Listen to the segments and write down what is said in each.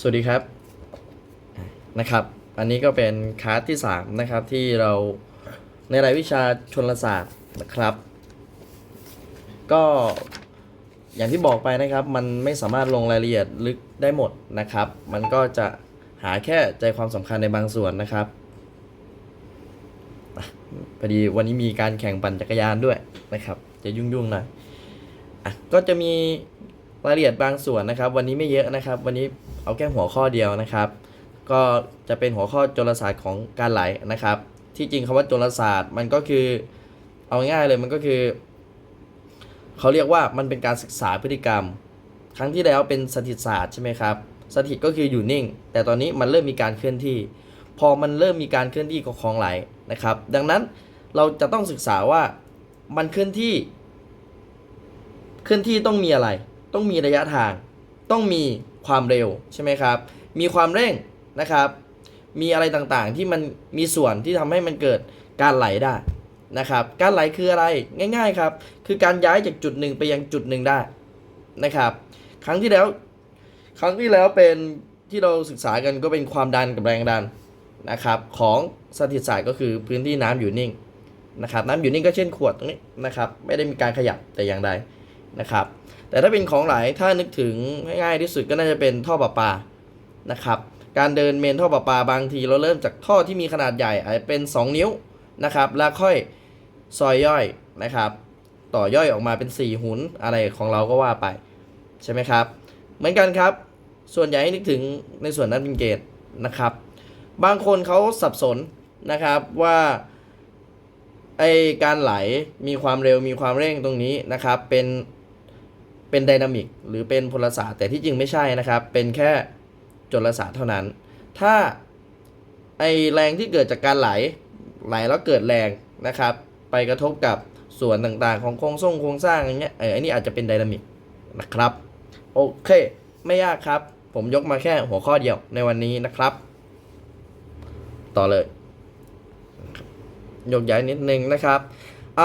สวัสดีครับนะครับ อันนี้ก็เป็นคลาสที่3นะครับที่เราในรายวิชาชนศาสตร์นะครับ ก็อย่างที่บอกไปนะครับมันไม่สามารถลงรายละเอียดลึกได้หมดนะครับ มันก็จะหาแค่ใจความสำคัญในบางส่วนนะครับพอดีวันนี้มีการแข่งปั่นจักรยานด้วยนะครับ จะยุ่งๆหน่อยอะก็จะมีรายละเอียดบางส่วนนะครับ วันนี้ไม่เยอะนะครับ วันนี้ เอาแค่หัวข้อเดียวนะครับ ก็จะเป็นหัวข้อจรศาสตร์ของการไหลนะครับ ที่จริงคำว่าจรศาสตร์มันก็คือเอาง่ายๆเลยมันก็คือเขาเรียกว่ามันเป็นการศึกษาพฤติกรรม ครั้งที่แล้วเป็นสถิตศาสตร์ใช่ไหมครับสถิตก็คืออยู่นิ่ง แต่ตอนนี้มันเริ่มมีการเคลื่อนที่ พอมันเริ่มมีการเคลื่อนที่ของของไหลนะครับ ดังนั้นเราจะต้องศึกษาว่ามันเคลื่อนที่เคลื่อนที่ต้องมีอะไร ต้องมีระยะทาง ต้องมี ความเร็วใช่ไหมครับ มีความเร่งนะครับ มีอะไรต่างๆที่มันมีส่วนที่ทำให้มันเกิดการไหลได้นะครับ การไหลคืออะไรง่าย ๆครับ คือการย้ายจากจุดหนึ่งไปยังจุดหนึ่งได้นะครับ ครั้งที่แล้ว ครั้งที่แล้วเป็นที่เราศึกษากันก็เป็นความดันกับแรงดันนะครับ ของสถิตศาสตร์ก็คือพื้นที่น้ำอยู่นิ่งนะครับ น้ำอยู่นิ่งก็เช่นขวดตรงนี้นะครับ ไม่ได้มีการขยับแต่อย่างใดนะครับ แต่ถ้าเป็นของไหลถ้านึกถึงง่ายที่สุดก็น่าจะเป็นท่อประปานะครับ การเดินเมนท่อประปาบางทีเราเริ่มจากท่อที่มีขนาดใหญ่อาจจะเป็น 2 นิ้วนะครับ แล้วค่อยซอยย่อยนะครับ ต่อย่อยออกมาเป็น 4 หุนอะไรของเราก็ว่าไป ใช่ไหมครับ เหมือนกันครับ ส่วนใหญ่ให้นึกถึงในส่วนนั้นเป็นเกตนะครับ บางคนเขาสับสนนะครับว่าไอการไหลมีความเร็วมีความเร่งตรงนี้นะครับ เป็น เป็นไดนามิกหรือเป็นพลศาสตร์แต่ที่จริงไม่ใช่นะครับ เป็นแค่จลศาสตร์เท่านั้น ถ้าไอแรงที่เกิดจากการไหลไหลแล้วเกิดแรงนะครับ ไปกระทบกับส่วนต่างๆ ของโครงสร้างโครงสร้างอย่างเงี้ยเอออันนี้อาจจะเป็นไดนามิกนะครับโอเค ไม่ยากครับ ผมยกมาแค่หัวข้อเดียวในวันนี้นะครับ ต่อเลยยกย้ายนิดนึงนะครับ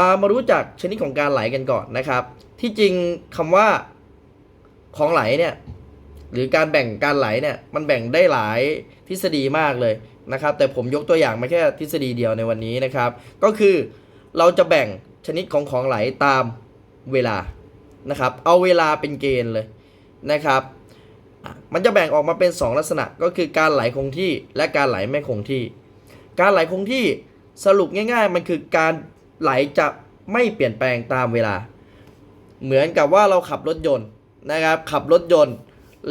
ามารู้จักชนิดของการไหลกันก่อนนะครับ ที่จริงคำว่าของไหลเนี่ย หรือการแบ่งการไหลเนี่ย มันแบ่งได้หลายทฤษฎีมากเลยนะครับ แต่ผมยกตัวอย่างมาแค่ทฤษฎีเดียวในวันนี้นะครับ ก็คือเราจะแบ่งชนิดของของไหลตามเวลานะครับ เอาเวลาเป็นเกณฑ์เลยนะครับ มันจะแบ่งออกมาเป็น 2 ลักษณะก็คือการไหลคงที่และการไหลไม่คงที่ การไหลคงที่สรุปง่าย ๆ มันคือการไหลจะไม่เปลี่ยนแปลงตามเวลา เหมือนกับว่าเราขับรถยนต์นะครับขับรถยนต์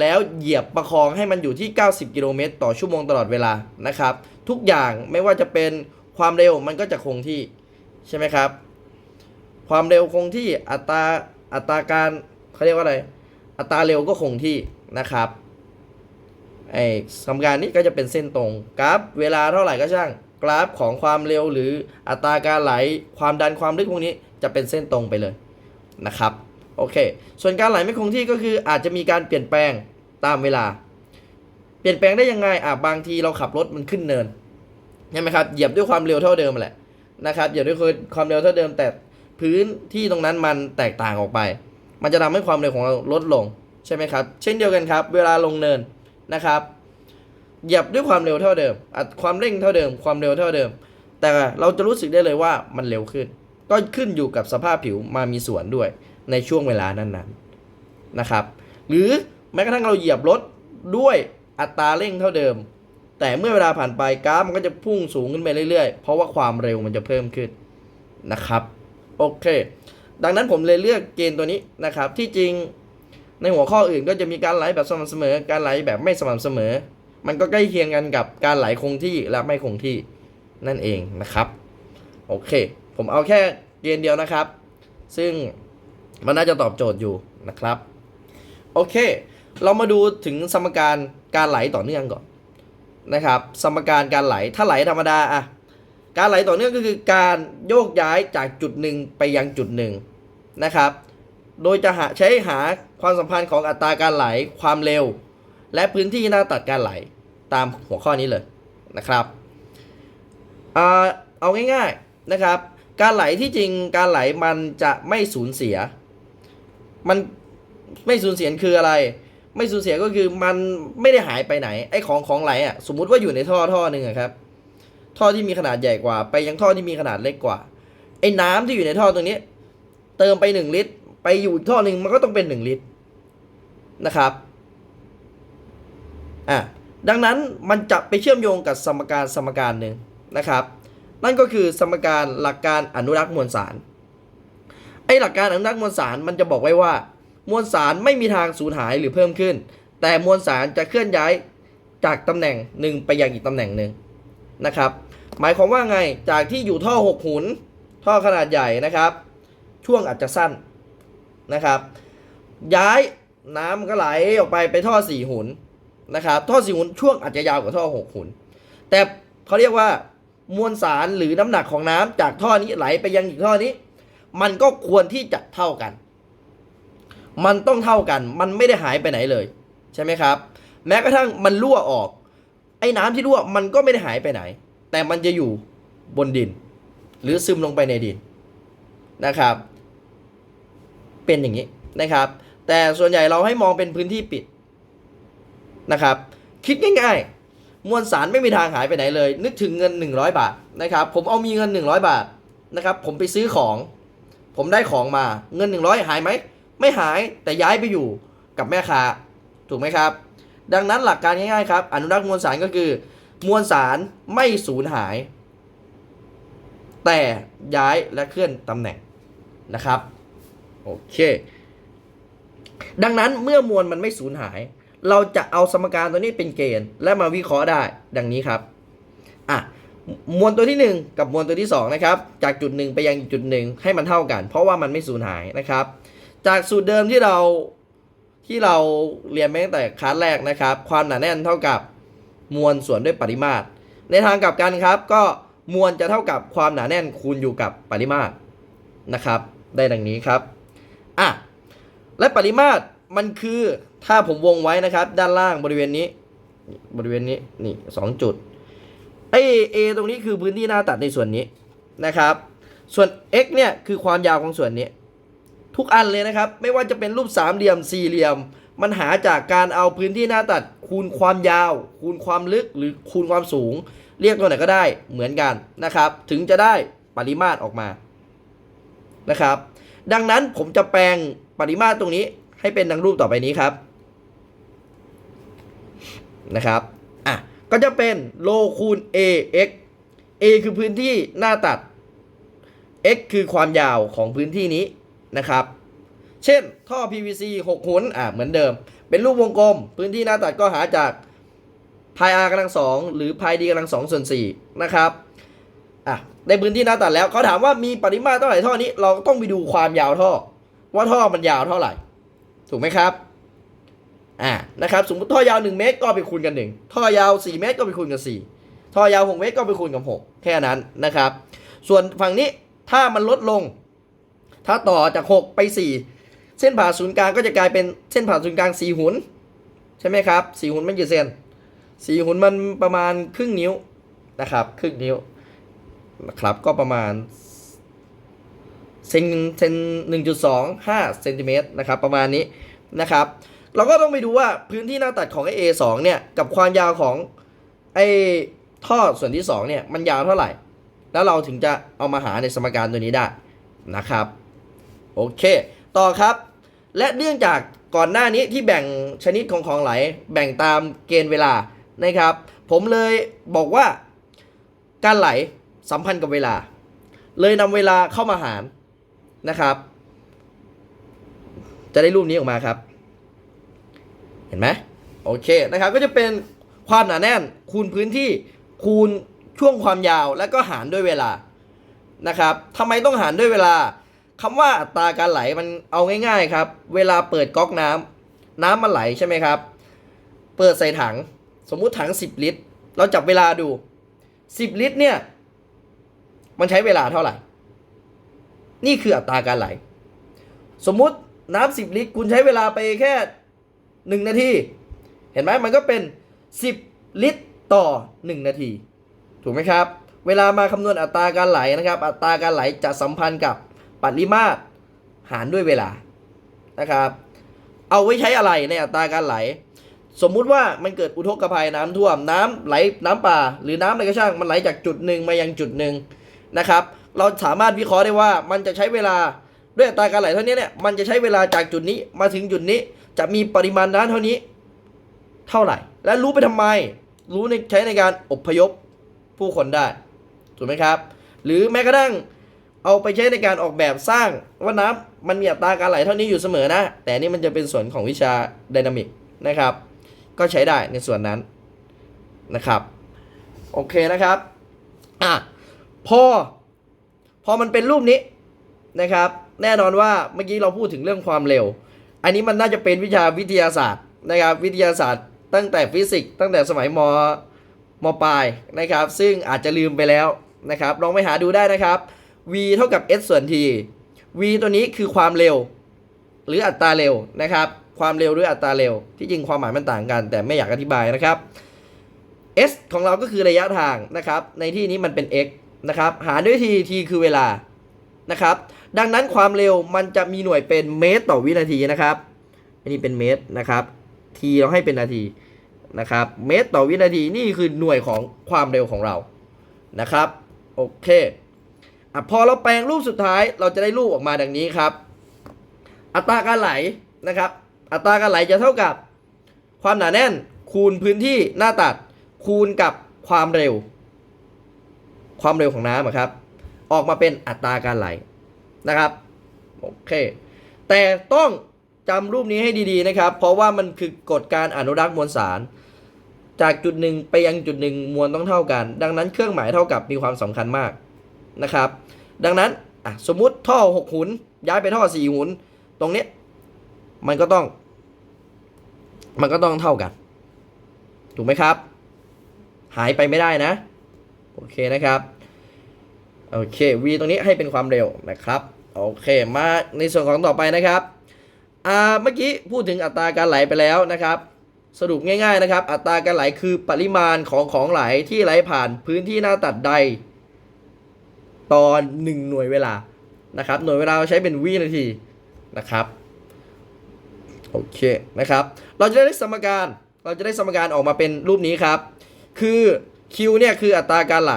แล้วเหยียบประคองให้มันอยู่ที่ 90 กิโลเมตรต่อชั่วโมงตลอดเวลานะครับ ทุกอย่างไม่ว่าจะเป็นความเร็วมันก็จะคงที่ใช่ไหมครับ ความเร็วคงที่อัตราอัตราการเขาเรียกว่าอะไร อัตราเร็วก็คงที่นะครับไอ้สมการนี้ก็จะเป็นเส้นตรงกราฟเวลาเท่าไหร่ก็ช่าง กราฟของความเร็วหรืออัตราการไหลความดันความลึกพวกนี้จะเป็นเส้นตรงไปเลย นะครับโอเค ส่วนการไหลไม่คงที่ก็คืออาจจะมีการเปลี่ยนแปลงตามเวลา เปลี่ยนแปลงได้ยังไงอะบางทีเราขับรถมันขึ้นเนินใช่ไหมครับเหยียบด้วยความเร็วเท่าเดิมแหละนะครับเหยียบด้วยความเร็วเท่าเดิม แต่พื้นที่ตรงนั้นมันแตกต่างออกไป มันจะทำให้ความเร็วของเราลดลงใช่ไหมครับ เช่นเดียวกันครับ เวลาลงเนินนะครับเหยียบด้วยความเร็วเท่าเดิมอัตความเร่งเท่าเดิม ความเร็วเท่าเดิม แต่เราจะรู้สึกได้เลยว่ามันเร็วขึ้น ก็ขึ้นอยู่กับสภาพผิวมามีส่วนด้วยในช่วงเวลานั้นๆนะครับ หรือแม้กระทั่งเราเหยียบรถด้วยอัตราเร่งเท่าเดิม แต่เมื่อเวลาผ่านไปกราฟมันก็จะพุ่งสูงขึ้นไปเรื่อยๆ เพราะว่าความเร็วมันจะเพิ่มขึ้นนะครับโอเค ดังนั้นผมเลยเลือกเกณฑ์ตัวนี้นะครับที่จริงในหัวข้ออื่นก็จะมีการไหลแบบสม่ำเสมอ การไหลแบบไม่สม่ำเสมอ มันก็ใกล้เคียงกันกับการไหลคงที่และไม่คงที่นั่นเองนะครับ โอเค ผมเอาแค่เกณฑ์เดียวนะครับ ซึ่งมันน่าจะตอบโจทย์อยู่นะครับ โอเค เรามาดูถึงสมการการไหลต่อเนื่องก่อนนะครับ สมการการไหลถ้าไหลธรรมดาอะการไหลต่อเนื่องก็คือการโยกย้ายจากจุดหนึ่งไปยังจุดหนึ่งนะครับ โดยจะหาใช้หาความสัมพันธ์ของอัตราการไหลความเร็ว และพื้นที่หน้าตัดการไหลตามหัวข้อนี้เลยนะครับ เอาง่ายๆนะครับ การไหลที่จริงการไหลมันจะไม่สูญเสีย มันไม่สูญเสียคืออะไร ไม่สูญเสียก็คือมันไม่ได้หายไปไหนไอ้ของของไหลอะสมมุติว่าอยู่ในท่อท่อหนึ่งครับ ท่อที่มีขนาดใหญ่กว่า ไปยังท่อที่มีขนาดเล็กกว่าไอ้น้ำที่อยู่ในท่อตรงนี้ เติมไปหนึ่งลิตร ไปอยู่ท่อหนึ่งมันก็ต้องเป็นหนึ่งลิตรนะครับอะดังนั้นมันจะไปเชื่อมโยงกับสมการสมการหนึ่งนะครับ นั่นก็คือสมการหลักการอนุรักษ์มวลสารไอหลักการอนุรักษ์มวลสารมันจะบอกไว้ว่า มวลสารไม่มีทางสูญหายหรือเพิ่มขึ้น แต่มวลสารจะเคลื่อนย้ายจากตำแหน่งหนึ่งไปยังอีกตำแหน่งหนึ่งนะครับ หมายความว่าไงจากที่อยู่ท่อหกหุนท่อขนาดใหญ่นะครับ ช่วงอาจจะสั้นนะครับ ย้ายน้ำก็ไหลออกไปไปท่อสี่หุนนะครับ ท่อสี่หุนช่วงอาจจะยาวกว่าท่อหกหุน แต่เขาเรียกว่า มวลสารหรือน้ำหนักของน้ำจากท่อนี้ไหลไปยังอีกท่อนี้ มันก็ควรที่จะเท่ากัน มันต้องเท่ากัน มันไม่ได้หายไปไหนเลย ใช่ไหมครับ แม้กระทั่งมันรั่วออก ไอ้น้ำที่รั่วมันก็ไม่ได้หายไปไหน แต่มันจะอยู่บนดิน หรือซึมลงไปในดินนะครับ เป็นอย่างนี้นะครับ แต่ส่วนใหญ่เราให้มองเป็นพื้นที่ปิดนะครับ คิดง่าย ๆ มวลสารไม่มีทางหายไปไหนเลย นึกถึงเงิน 100 บาทนะครับ ผมเอามีเงิน 100 บาทนะครับ ผมไปซื้อของ ผมได้ของมาเงิน 100 หายไหม ไม่หายแต่ย้ายไปอยู่กับแม่ค้าถูกไหมครับ ดังนั้นหลักการง่ายๆครับ อนุรักษ์มวลสารก็คือ มวลสารไม่สูญหาย แต่ย้ายและเคลื่อนตำแหน่งนะครับโอเค ดังนั้นเมื่อมวลมันไม่สูญหาย เราจะเอาสมการตัวนี้เป็นเกณฑ์ และมาวิเคราะห์ได้ดังนี้ครับอะมวลตัวที่ 1 กับมวลตัวที่2นะครับจากจุดหนึ่งไปยังจุดหนึ่งให้มันเท่ากัน เพราะว่ามันไม่สูญหายนะครับ จากสูตรเดิมที่เราที่เราเรียนมาตั้งแต่คลาสแรกนะครับ ความหนาแน่นเท่ากับมวลส่วนด้วยปริมาตร ในทางกลับกันครับ ก็มวลจะเท่ากับความหนาแน่นคูณอยู่กับปริมาตรนะครับ ได้ดังนี้ครับอะและปริมาตรมันคือ ถ้าผมวงไว้นะครับ ด้านล่างบริเวณนี้ บริเวณนี้นี่สองจุดไอเอตรงนี้คือพื้นที่หน้าตัดในส่วนนี้นะครับ ส่วน x เนี่ยคือความยาวของส่วนนี้ ทุกอันเลยนะครับ ไม่ว่าจะเป็นรูปสามเหลี่ยมสี่เหลี่ยม มันหาจากการเอาพื้นที่หน้าตัด คูณความยาว คูณความลึกหรือคูณความสูง เรียกตัวไหนก็ได้เหมือนกันนะครับ ถึงจะได้ปริมาตรออกมานะครับ ดังนั้นผมจะแปลงปริมาตรตรงนี้ให้เป็นดังรูปต่อไปนี้ครับ นะครับอะก็จะเป็นโลคูณ a x a คือพื้นที่หน้าตัด x คือความยาวของพื้นที่นี้นะครับ เช่นท่อ PVC 6หุนอะเหมือนเดิม เป็นรูปวงกลม พื้นที่หน้าตัดก็หาจากพาย r กำลังสองหรือพาย d กำลังสองส่วนสี่นะครับอะในพื้นที่หน้าตัดแล้วเขาถามว่ามีปริมาตรเท่าไหร่ท่อนี้ เราต้องไปดูความยาวท่อ ว่าท่อมันยาวเท่าไหร่ ถูกไหมครับ อ่านะครับสมมติท่อยาว 1 เมตรก็ไปคูณกัน 1 ท่อยาว 4 เมตรก็ไปคูณกัน 4 ท่อยาว 6 เมตรก็ไปคูณกับ 6 แค่นั้นนะครับ ส่วนฝั่งนี้ถ้ามันลดลง ถ้าต่อจาก 6 ไป 4 เส้นผ่าศูนย์กลางก็จะกลายเป็นเส้นผ่าศูนย์กลาง 4 หุนใช่ไหมครับ 4 หุนมันกี่เซน4 หุนมันประมาณครึ่งนิ้วนะครับครึ่งนิ้วนะครับก็ประมาณเซนเซนหนึ่งจุดสองห้าเซนติเมตรนะครับประมาณนี้นะครับ เราก็ต้องไปดูว่าพื้นที่หน้าตัดของไอเอสองเนี่ยกับความยาวของไอท่อส่วนที่สองเนี่ยมันยาวเท่าไหร่ แล้วเราถึงจะเอามาหาในสมการตัวนี้ได้นะครับ โอเค ต่อครับ และเนื่องจากก่อนหน้านี้ที่แบ่งชนิดของของไหล แบ่งตามเกณฑ์เวลานะครับ ผมเลยบอกว่าการไหลสัมพันธ์กับเวลา เลยนำเวลาเข้ามาหารนะครับ จะได้รูปนี้ออกมาครับ ห็นไหมโอเคนะครับก็จะเป็นความหนาแน่นคูณพื้นที่คูณช่วงความยาวแล้วก็หารด้วยเวลานะครับทำไมต้องหารด้วยเวลาคำว่าอัตราการไหลมันเอาง่าย ๆครับ เวลาเปิดก๊อกน้ำน้ำมันไหลใช่ไหมครับ เปิดใส่ถัง สมมุติถัง 10 ลิตร เราจับเวลาดู 10 ลิตรเนี่ย มันใช้เวลาเท่าไหร่ นี่คืออัตราการไหล สมมุติน้ำสิบลิตร คุณใช้เวลาไปแค่ หนึ่งนาที เห็นไหมมันก็เป็นสิบลิตรต่อหนึ่งนาที ถูกไหมครับ เวลามาคำนวณอัตราการไหลนะครับ อัตราการไหลจะสัมพันธ์กับปริมาตรหารด้วยเวลานะครับ เอาไว้ใช้อะไรในอัตราการไหล สมมุติว่ามันเกิดอุทกภัยน้ำท่วมน้ำไหลน้ำป่า หรือน้ำอะไรก็ช่างมันไหลจากจุดหนึ่งมายังจุดหนึ่งนะครับ เราสามารถวิเคราะห์ได้ว่ามันจะใช้เวลาด้วยอัตราการไหลเท่านี้เนี่ยมันจะใช้เวลาจากจุดนี้มาถึงจุดนี้ จะมีปริมาณน้ำเท่านี้ เท่าไหร่ และรู้ไปทำไม รู้ในใช้ในการอบพยพผู้คนได้ ถูกไหมครับ หรือแม้กระทั่งเอาไปใช้ในการออกแบบสร้างว่าน้ำมันมีอัตราการไหลเท่านี้อยู่เสมอนะ แต่นี่มันจะเป็นส่วนของวิชาไดนามิกนะครับ ก็ใช้ได้ในส่วนนั้นนะครับ โอเคนะครับอะพอ พอมันเป็นรูปนี้นะครับ แน่นอนว่าเมื่อกี้เราพูดถึงเรื่องความเร็ว อันนี้มันน่าจะเป็นวิชาวิทยาศาสตร์นะครับ วิทยาศาสตร์ ตั้งแต่ฟิสิกส์ตั้งแต่สมัยมมปลายนะครับ ซึ่งอาจจะลืมไปแล้วนะครับ ลองไปหาดูได้นะครับ v เท่ากับ s ส่วน t v ตัวนี้คือความเร็ว หรืออัตราเร็วนะครับ ความเร็วหรืออัตราเร็ว ที่จริงความหมายมันต่างกัน แต่ไม่อยากอธิบายนะครับ s ของเราก็คือระยะทางนะครับ ในที่นี้มันเป็น x นะครับ หารด้วย t t คือเวลา นะครับ ดังนั้นความเร็วมันจะมีหน่วยเป็นเมตรต่อวินาทีนะครับอันนี้เป็นเมตรนะครับ t เราให้เป็นนาทีนะครับ เมตรต่อวินาทีนี่คือหน่วยของความเร็วของเรานะครับโอเคอพอเราแปลงรูปสุดท้ายเราจะได้รูปออกมาดังนี้ครับ อัตราการไหลนะครับ อัตราการไหลจะเท่ากับ ความหนาแน่นคูณพื้นที่หน้าตัด คูณกับความเร็ว ความเร็วของน้ำครับ ออกมาเป็นอัตราการไหลนะครับโอเคแต่ต้องจำรูปนี้ให้ดีๆนะครับ เพราะว่ามันคือกฎการอนุรักษ์มวลสาร จากจุดหนึ่งไปยังจุดหนึ่งมวลต้องเท่ากัน ดังนั้นเครื่องหมายเท่ากับมีความสำคัญมากนะครับ ดังนั้นสมมุติท่อหกหุนย้ายไปท่อสี่หุนตรงนี้มันก็ต้อง มันก็ต้องเท่ากัน ถูกไหมครับ หายไปไม่ได้นะ โอเคนะครับ โอเค v ตรงนี้ให้เป็นความเร็วนะครับ โอเคมาในส่วนของต่อไปนะครับอ่าเมื่อกี้พูดถึงอัตราการไหลไปแล้วนะครับ สรุปง่ายๆนะครับ อัตราการไหลคือปริมาณของของไหลที่ไหลผ่านพื้นที่หน้าตัดใด ตอนหนึ่งหน่วยเวลานะครับหน่วยเวลาเราใช้เป็นวินาทีนะครับโอเคนะครับ เราจะได้สมการเราจะได้สมการออกมาเป็นรูปนี้ครับ คือ Q เนี่ยคืออัตราการไหล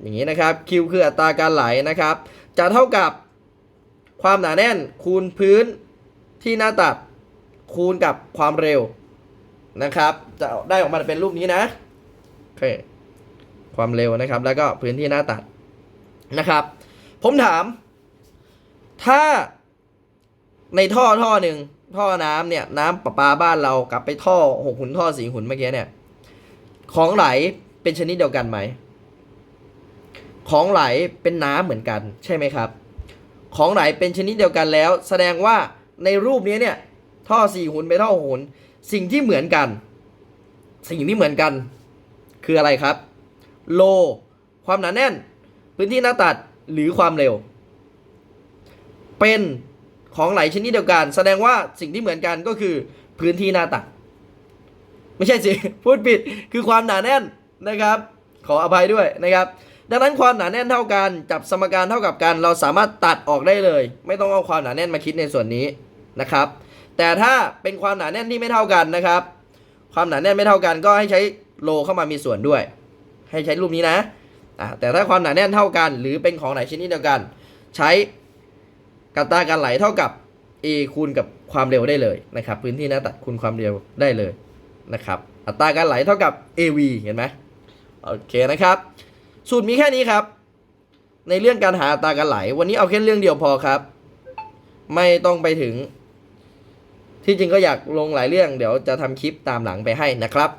อย่างนี้นะครับ Q คืออัตราการไหลนะครับ จะเท่ากับความหนาแน่นคูณพื้นที่หน้าตัดคูณกับความเร็วนะครับ จะได้ออกมาเป็นรูปนี้นะโอเคความเร็วนะครับ แล้วก็พื้นที่หน้าตัดนะครับ ผมถาม ถ้าในท่อท่อหนึ่งท่อน้ำเนี่ย น้ำประปาบ้านเรากลับไปท่อหกหุนท่อสี่หุนเมื่อกี้เนี่ย ของไหลเป็นชนิดเดียวกันไหม ของไหลเป็นน้ำเหมือนกันใช่ไหมครับ ของไหลเป็นชนิดเดียวกันแล้ว แสดงว่าในรูปนี้เนี่ยท่อสี่หุนไปท่อหกหุนสิ่งที่เหมือนกัน สิ่งที่เหมือนกัน คืออะไรครับ โล ความหนาแน่น พื้นที่หน้าตัดหรือความเร็ว เป็นของไหลชนิดเดียวกัน แสดงว่าสิ่งที่เหมือนกันก็คือพื้นที่หน้าตัด ไม่ใช่สิพูดผิดคือความหนาแน่นนะครับ ขออภัยด้วยนะครับ ดังนั้นความหนาแน่นเท่ากันจับสมการเท่ากับกัน เราสามารถตัดออกได้เลย ไม่ต้องเอาความหนาแน่นมาคิดในส่วนนี้นะครับ แต่ถ้าเป็นความหนาแน่นที่ไม่เท่ากันนะครับ ความหนาแน่นไม่เท่ากันก็ให้ใช้โลเข้ามามีส่วนด้วย ให้ใช้รูปนี้นะอะแต่ถ้าความหนาแน่นเท่ากัน หรือเป็นของไหนชนิดเดียวกัน ใช้กัตราการไหลเท่ากับ a คูณกับความเร็วได้เลยนะครับ พื้นที่หน้าตัดคูณความเร็วได้เลยนะครับ อัตราการไหลเท่ากับ av เห็นไหมโอเคนะครับ สูตรมีแค่นี้ครับ ในเรื่องการหาอัตราการไหล วันนี้เอาแค่เรื่องเดียวพอครับ ไม่ต้องไปถึง ที่จริงก็อยากลงหลายเรื่อง เดี๋ยวจะทำคลิปตามหลังไปให้นะครับ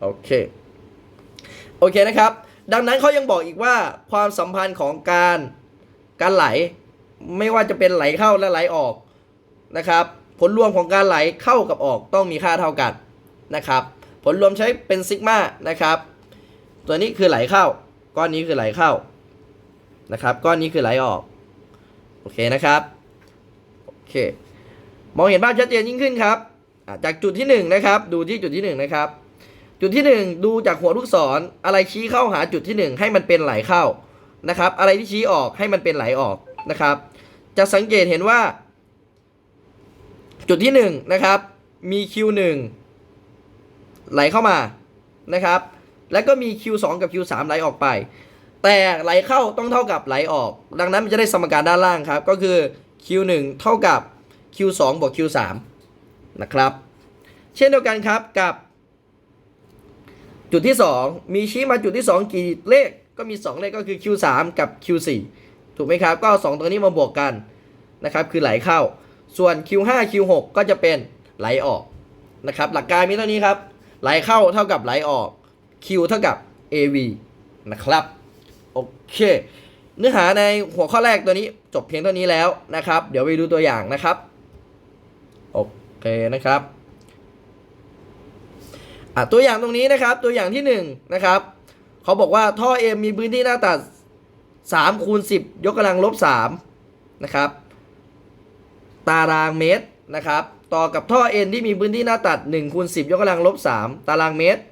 โอเค โอเคนะครับ ดังนั้นเขายังบอกอีกว่าความสัมพันธ์ของการการไหล ไม่ว่าจะเป็นไหลเข้าและไหลออกนะครับ ผลรวมของการไหลเข้ากับออกต้องมีค่าเท่ากันนะครับ ผลรวมใช้เป็นซิกมานะครับ ตัวนี้คือไหลเข้า ก้อนนี้คือไหลเข้านะครับ ก้อนนี้คือไหลออก โอเคนะครับโอเคมองเห็นภาพชัดเจนยิ่งขึ้นครับจากจุดที่หนึ่งนะครับ ดูที่จุดที่หนึ่งนะครับ จุดที่หนึ่งดูจากหัวลูกศรอะไรชี้เข้าหาจุดที่หนึ่งให้มันเป็นไหลเข้านะครับ อะไรที่ชี้ออกให้มันเป็นไหลออกนะครับ จะสังเกตเห็นว่า จุดที่1นะครับมี Q1 ไหลเข้ามานะครับ แล้วก็มี Q2 กับ Q3 ไหลออกไป แต่ไหลเข้าต้องเท่ากับไหลออก ดังนั้นมันจะได้สมการด้านล่างครับ ก็คือ Q1 เท่ากับ Q2 บวก Q3 นะครับ เช่นเดียวกันครับกับ จุดที่ 2 มีชี้มาจุดที่ 2 กี่เลขก็มี 2 เลขก็คือ Q3 กับ Q4 ถูกไหมครับ ก็เอา2ตัวนี้มาบวกกันนะครับ คือไหลเข้า ส่วน Q5 Q6 ก็จะเป็นไหลออกนะครับ หลักการมีเท่านี้ครับ ไหลเข้าเท่ากับไหลออก Q เท่ากับ AV นะครับ โอเค เนื้อหาในหัวข้อแรกตัวนี้จบเพียงเท่านี้แล้วนะครับ เดี๋ยวไปดูตัวอย่างนะครับ โอเคนะครับอะตัวอย่างตรงนี้นะครับ ตัวอย่างที่1นงนะครับเขาบอกว่าท่อ M มีพื้นที่หน้าตัด3คูณ10 ยกกำลังลบ3นะครับ ตารางเมตรนะครับ ต่อกับท่อ N ที่มีพื้นที่หน้าตัด1คูณ10 ยกกำลังลบ3ตารางเมตร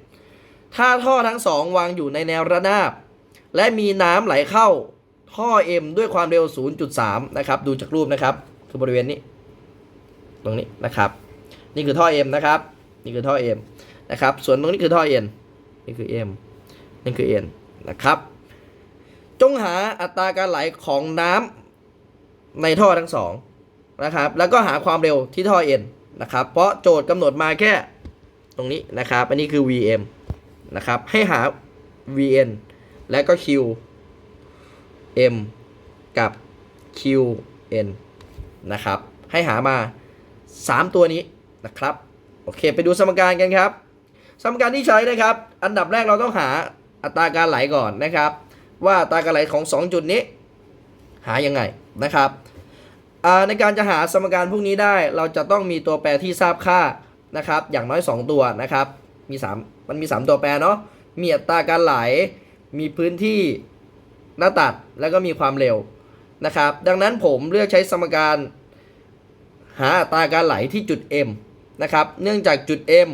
ถ้าท่อทั้งสองวางอยู่ในแนวระนาบ และมีน้ำไหลเข้าท่อ M ด้วยความเร็ว 0.3 นะครับ ดูจากรูปนะครับ คือบริเวณนี้ ตรงนี้นะครับ นี่คือท่อ M นะครับ นี่คือท่อ M นะครับ ส่วนตรงนี้คือท่อ N นี่คือ M นี่คือ N นะครับ จงหาอัตราการไหลของน้ำในท่อทั้งสองนะครับ แล้วก็หาความเร็วที่ท่อ N นะครับ เพราะโจทย์กำหนดมาแค่ตรงนี้นะครับ อันนี้คือ VM นะครับ ให้หา VN และก็ Q M กับ QN นะครับ ให้หามา 3 ตัวนี้นะครับ โอเค ไปดูสมการกันครับ สมการที่ใช้นะครับ อันดับแรกเราต้องหาอัตราการไหลก่อนนะครับ ว่าอัตราการไหลของ 2 จุดนี้ หายังไงนะครับในการจะหาสมการพวกนี้ได้ เราจะต้องมีตัวแปรที่ทราบค่านะครับ อย่างน้อย 2 ตัวนะครับ มี 3 มันมี 3 ตัวแปรเนาะมีอัตราการไหล มีพื้นที่หน้าตัดแล้วก็มีความเร็วนะครับ ดังนั้นผมเลือกใช้สมการหาอัตราการไหลที่จุด M นะครับ เนื่องจากจุด M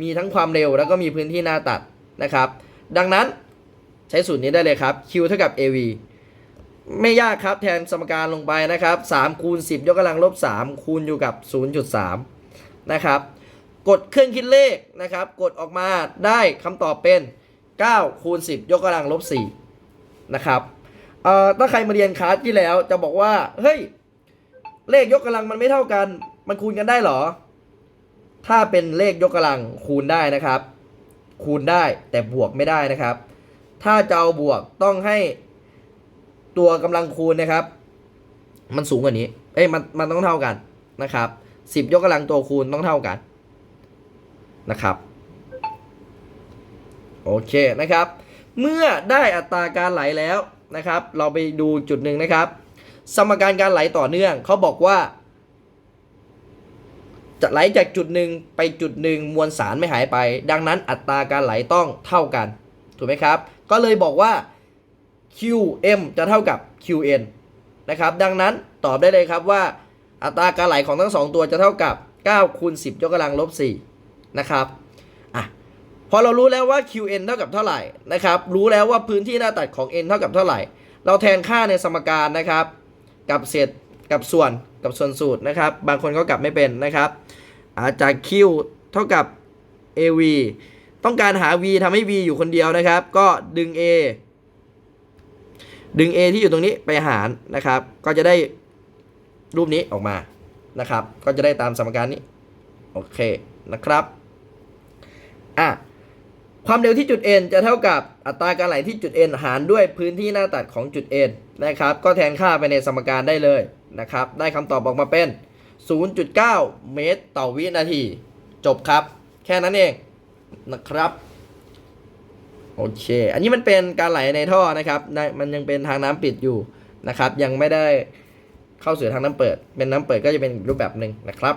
มีทั้งความเร็วแล้วก็มีพื้นที่หน้าตัดนะครับ ดังนั้นใช้สูตรนี้ได้เลยครับ Q เท่ากับ AV ไม่ยากครับแทนสมการลงไปนะครับ3คูณ10 ยกกำลังลบ 3 คูณอยู่กับ 0.3 นะครับ กดเครื่องคิดเลขนะครับ กดออกมาได้คำตอบเป็น 9 คูณ 10 ยกกำลังลบ 4 นะครับเอ่อถ้าใครมาเรียนคลาสที่แล้วจะบอกว่า เฮ้ย เลขยกกำลังมันไม่เท่ากัน มันคูณกันได้หรอ ถ้าเป็นเลขยกกำลังคูณได้นะครับ คูณได้แต่บวกไม่ได้นะครับ ถ้าจะเอาบวกต้องให้ตัวกำลังคูณนะครับ มันสูงกว่านี้ เอ้ยมันมันต้องเท่ากันนะครับสิบยกกำลังตัวคูณต้องเท่ากัน นะครับโอเคนะครับ เมื่อได้อัตราการไหลแล้วนะครับ เราไปดูจุดหนึ่งนะครับ สมการการไหลต่อเนื่องเขาบอกว่า จะไหลจากจุดหนึ่งไปจุดหนึ่งมวลสารไม่หายไป ดังนั้นอัตราการไหลต้องเท่ากัน ถูกไหมครับ ก็เลยบอกว่า QM จะเท่ากับ QN นะครับ ดังนั้นตอบได้เลยครับว่า อัตราการไหลของทั้งสองตัวจะเท่ากับ9คูณ10 ยกกำลังลบ4 นะครับอะพอเรารู้แล้วว่า QN เท่ากับเท่าไหร่นะครับรู้แล้วว่าพื้นที่หน้าตัดของ N เท่ากับเท่าไหร่ เราแทนค่าในสมการนะครับ กับเศษกับส่วนกับส่วนสูตรนะครับ บางคนก็กลับไม่เป็นนะครับอาจาก Q เท่ากับ AV ต้องการหา V ทำให้ V อยู่คนเดียวนะครับ ก็ดึง A ดึง A ที่อยู่ตรงนี้ไปหารนะครับ ก็จะได้รูปนี้ออกมานะครับ ก็จะได้ตามสมการนี้ โอเคนะครับ อะความเร็วที่จุด N จะเท่ากับอัตราการไหลที่จุด N หารด้วยพื้นที่หน้าตัดของจุด N นะครับ ก็แทนค่าไปในสมการได้เลยนะครับ ได้คำตอบออกมาเป็น 0.9 เมตรต่อวินาที จบครับ แค่นั้นเองนะครับโอเค อันนี้มันเป็นการไหลในท่อนะครับมันยังเป็นทางน้ำปิดอยู่นะครับ ยังไม่ได้เข้าสู่ทางน้ำเปิด เป็นน้ำเปิดก็จะเป็นรูปแบบหนึ่งนะครับ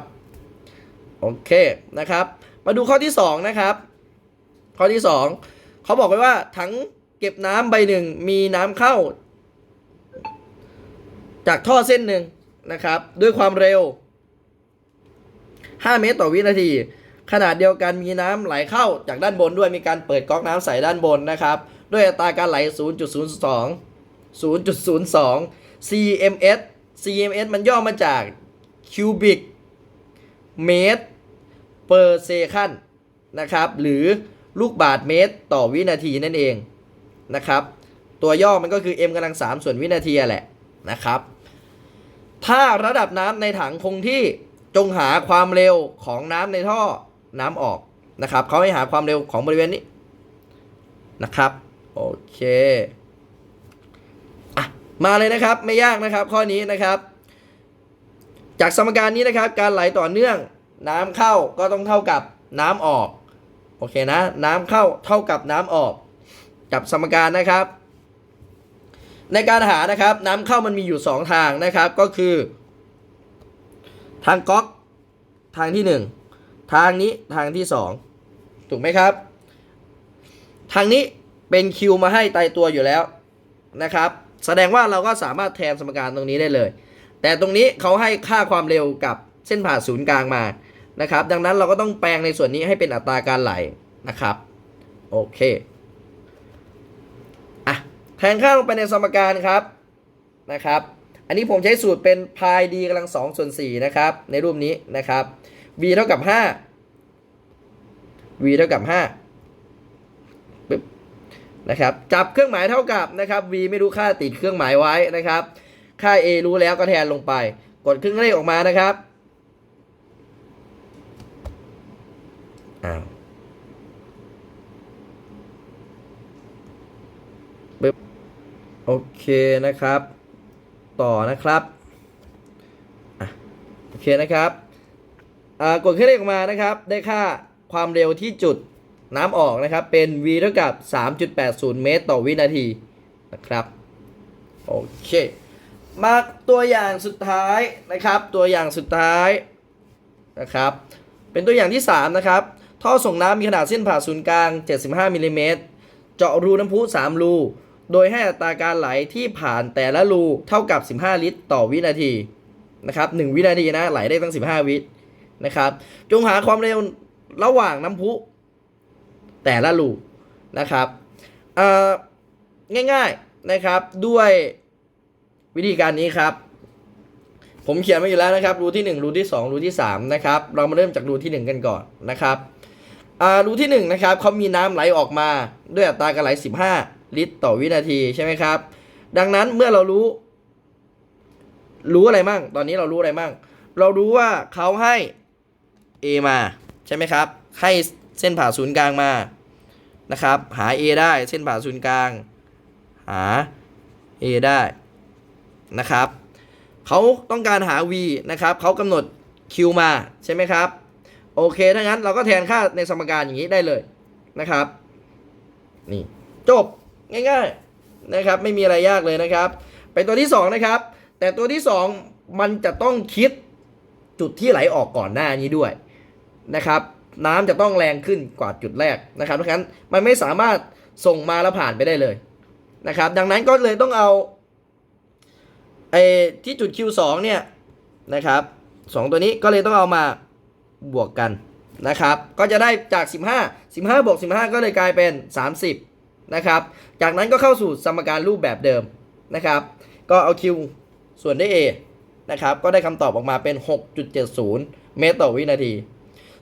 โอเคนะครับ มาดูข้อที่ 2 นะครับ ข้อที่ 2เขาบอกไว้ว่าถังเก็บน้ำใบหนึ่งมีน้ำเข้า จากท่อเส้นหนึ่งนะครับ ด้วยความเร็ว 5 เมตรต่อวินาที ขนาดเดียวกันมีน้ำไหลเข้าจากด้านบนด้วยมีการเปิดก๊อกน้ำใส่ด้านบนนะครับ ด้วยอัตราการไหล 0.02 0.02 cms cms มันย่อมาจาก cubic เมตร per second นะครับ หรือ ลูกบาทเมตรต่อวินาทีนั่นเองนะครับ ตัวย่อมันก็คือ m กำลัง3ส่วนวินาทีแหละนะครับ ถ้าระดับน้ำในถังคงที่จงหาความเร็วของน้ำในท่อน้ำออกนะครับเขาให้หาความเร็วของบริเวณนี้นะครับโอเคอะมาเลยนะครับไม่ยากนะครับข้อนี้นะครับ จากสมการนี้นะครับ การไหลต่อเนื่องน้ำเข้าก็ต้องเท่ากับน้ำออก โอเคนะ น้ำเข้าเท่ากับน้ำออก กับสมการนะครับ ในการหานะครับ น้ำเข้ามันมีอยู่ 2 ทางนะครับ ก็คือ ทางก๊อกทางที่ 1 ทางนี้ทางที่ 2 ถูกไหมครับ ทางนี้เป็นคิวมาให้ตายตัวอยู่แล้วนะครับ แสดงว่าเราก็สามารถแทนสมการตรงนี้ได้เลย แต่ตรงนี้เขาให้ค่าความเร็วกับเส้นผ่าศูนย์กลางมา นะครับ ดังนั้นเราก็ต้องแปลงในส่วนนี้ให้เป็นอัตราการไหลนะครับ โอเคอะแทนค่าลงไปในสมการครับนะครับ อันนี้ผมใช้สูตรเป็นพายดีกำลัง2ส่วน4นะครับ ในรูปนี้นะครับ v เท่ากับ5 v เท่ากับ5ปึ๊บนะครับจับเครื่องหมายเท่ากับนะครับ v ไม่รู้ค่าติดเครื่องหมายไว้นะครับ ค่า a รู้แล้วก็แทนลงไป กดเครื่องเลขออกมานะครับ อ้าวปึ๊บโอเคนะครับ ต่อนะครับอโอเคนะครับอ่ากดเครื่องเลขออกมานะครับ ได้ค่าความเร็วที่จุดน้ำออกนะครับ เป็น v เท่ากับ 3.80 เมตรต่อวินาทีนะครับ โอเค มาตัวอย่างสุดท้ายนะครับ ตัวอย่างสุดท้ายนะครับ เป็นตัวอย่างที่ 3 นะครับ ท่อส่งน้ำมีขนาดเส้นผ่าศูนย์กลาง 75มิลลิเมตร เจาะรูน้ำพุ 3 รู โดยให้อัตราการไหลที่ผ่านแต่ละรูเท่ากับ 15 ลิตร ต่อวินาทีนะครับ1วินาทีนะไหลได้ตั้ง 15 วินะครับจงหาความเร็วระหว่างน้ำพุ แต่ละรูนะครับอ่อง่ายๆนะครับด้วยวิธีการนี้ครับผมเขียนมาอยู่แล้วนะครับรูที่ 1 รูที่ 2 รูที่ 3 นะครับ เรามาเริ่มจากรูที่ 1 กันก่อนนะครับ รูที่ 1 นะครับเขามีน้ำไหลออกมาด้วยอัตราการไหล 15 ลิตรต่อวินาทีใช่ไหมครับ ดังนั้นเมื่อเรารู้ รู้อะไรมั่งตอนนี้เรารู้อะไรมั่งเรารู้ว่าเขาให้ A มาใช่ไหมครับ ให้เส้นผ่าศูนย์กลางมานะครับ หา A ได้เส้นผ่าศูนย์กลาง หา A ได้นะครับเขาต้องการหา v นะครับเขากำหนด q มาใช่ไหมครับ โอเคถ้างั้นเราก็แทนค่าในสมการอย่างนี้ได้เลยนะครับ นี่จบง่ายๆนะครับ ไม่มีอะไรยากเลยนะครับไปตัวที่ 2 นะครับ แต่ตัวที่ 2 มันจะต้องคิดจุดที่ไหลออกก่อนหน้านี้ด้วยนะครับน้ำจะต้องแรงขึ้นกว่าจุดแรกนะครับเพราะฉะนั้นมันไม่สามารถส่งมาแล้วผ่านไปได้เลยนะครับ ดังนั้นก็เลยต้องเอาไอ้ที่จุด Q2 เนี่ยนะครับสองตัวนี้ก็เลยต้องเอามา บวกกันนะครับ ก็จะได้จาก 15 15บวก15 ก็เลยกลายเป็น 30นะครับจากนั้นก็เข้าสู่สมการรูปแบบเดิมนะครับก็เอา Q ส่วนด้วย A นะครับก็ได้คำตอบออกมาเป็น 6.70 เมตรต่อวินาที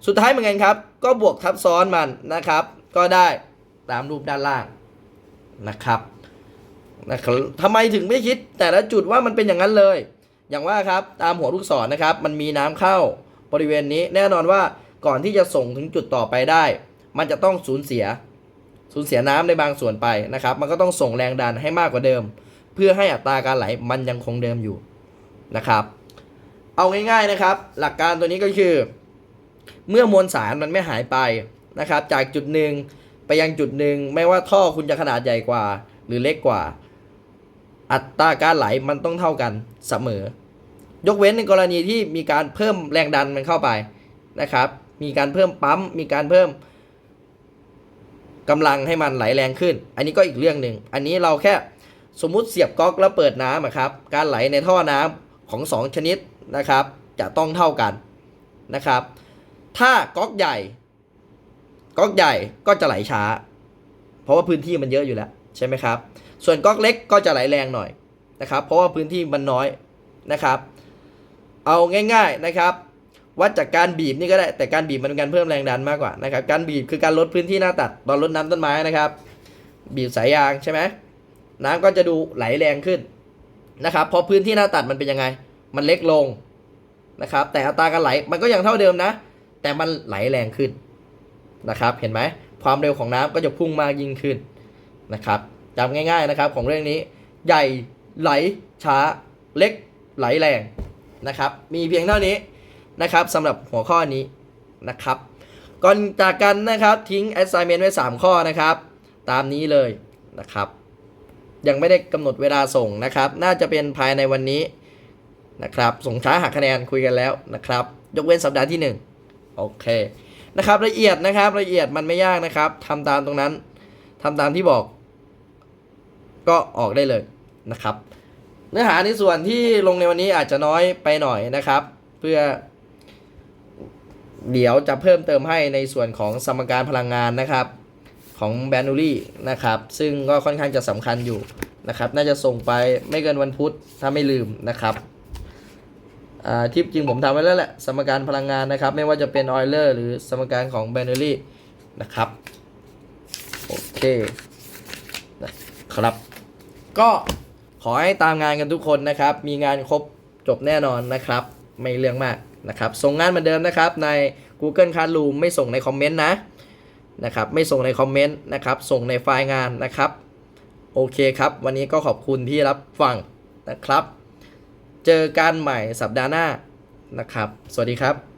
สุดท้ายเหมือนกันครับ ก็บวกทับซ้อนมันนะครับ ก็ได้ตามรูปด้านล่างนะครับนะครับทำไมถึงไม่คิดแต่ละจุดว่ามันเป็นอย่างนั้นเลย อย่างว่าครับตามหัวลูกศรนะครับ มันมีน้ำเข้า บริเวณนี้แน่นอนว่าก่อนที่จะส่งถึงจุดต่อไปได้ มันจะต้องสูญเสีย สูญเสียน้ำในบางส่วนไปนะครับ มันก็ต้องส่งแรงดันให้มากกว่าเดิม เพื่อให้อัตราการไหลมันยังคงเดิมอยู่นะครับ เอาง่ายๆนะครับ หลักการตัวนี้ก็คือ เมื่อมวลสารมันไม่หายไปนะครับ จากจุดหนึ่งไปยังจุดหนึ่งไม่ว่าท่อคุณจะขนาดใหญ่กว่า หรือเล็กกว่า อัตราการไหลมันต้องเท่ากันเสมอ ยกเว้นในกรณีที่มีการเพิ่มแรงดันมันเข้าไปนะครับ มีการเพิ่มปั๊ม มีการเพิ่มกำลังให้มันไหลแรงขึ้น อันนี้ก็อีกเรื่องหนึ่ง อันนี้เราแค่สมมุติเสียบก๊อกแล้วเปิดน้ำครับ การไหลในท่อน้ำของสองชนิดนะครับ จะต้องเท่ากันนะครับ ถ้าก๊อกใหญ่ก๊อกใหญ่ก็จะไหลช้า เพราะว่าพื้นที่มันเยอะอยู่แล้วใช่ไหมครับ ส่วนก๊อกเล็กก็จะไหลแรงหน่อยนะครับ เพราะว่าพื้นที่มันน้อยนะครับ เอาง่ายๆนะครับ วัดจากการบีบนี่ก็ได้แต่การบีบมันเป็นการเพิ่มแรงดันมากกว่านะครับ การบีบคือการลดพื้นที่หน้าตัดตอนลดน้ำต้นไม้นะครับ บีบสายยางใช่ไหมน้ำก็จะดูไหลแรงขึ้นนะครับเพราะพื้นที่หน้าตัดมันเป็นยังไง มันเล็กลงนะครับ แต่อัตราการไหลมันก็ยังเท่าเดิมนะ แต่มันไหลแรงขึ้นนะครับ เห็นไหมความเร็วของน้ำก็จะพุ่งมากยิ่งขึ้นนะครับจำง่าย ๆนะครับ ของเรื่องนี้ ใหญ่ไหลช้าเล็กไหลแรง นะครับ มีเพียงเท่านี้นะครับสำหรับหัวข้อนี้นะครับ ก่อนจากกันนะครับทิ้ง assignment ไว้ 3 ข้อนะครับ ตามนี้เลยนะครับ ยังไม่ได้กำหนดเวลาส่งนะครับ น่าจะเป็นภายในวันนี้นะครับส่งช้าหักคะแนนคุยกันแล้วนะครับ ยกเว้นสัปดาห์ที่ 1 โอเคนะครับละเอียดนะครับละเอียดมันไม่ยากนะครับทำตามตรงนั้นทำตามที่บอก ก็ออกได้เลยนะครับ เนื้อหาในส่วนที่ลงในวันนี้อาจจะน้อยไปหน่อยนะครับ เพื่อ เดี๋ยวจะเพิ่มเติมให้ในส่วนของสมการพลังงานนะครับ ของแบนูรี่นะครับ ซึ่งก็ค่อนข้างจะสำคัญอยู่นะครับ น่าจะส่งไปไม่เกินวันพุธถ้าไม่ลืมนะครับที่จริงผมทำไว้แล้วแหละสมการพลังงานนะครับ ไม่ว่าจะเป็นออยเลอร์หรือสมการของแบนูรี่นะครับโอเคนะครับ ก็ ขอให้ตามงานกันทุกคนนะครับ มีงานครบจบแน่นอนนะครับ ไม่เรื่องมากนะครับ ส่งงานเหมือนเดิมนะครับ ใน Google Classroom ไม่ส่งในคอมเมนต์นะนะครับ ไม่ส่งในคอมเมนต์นะครับ ส่งในไฟล์งานนะครับ โอเคครับ วันนี้ก็ขอบคุณที่รับฟังนะครับ เจอกันใหม่สัปดาห์หน้านะครับ สวัสดีครับ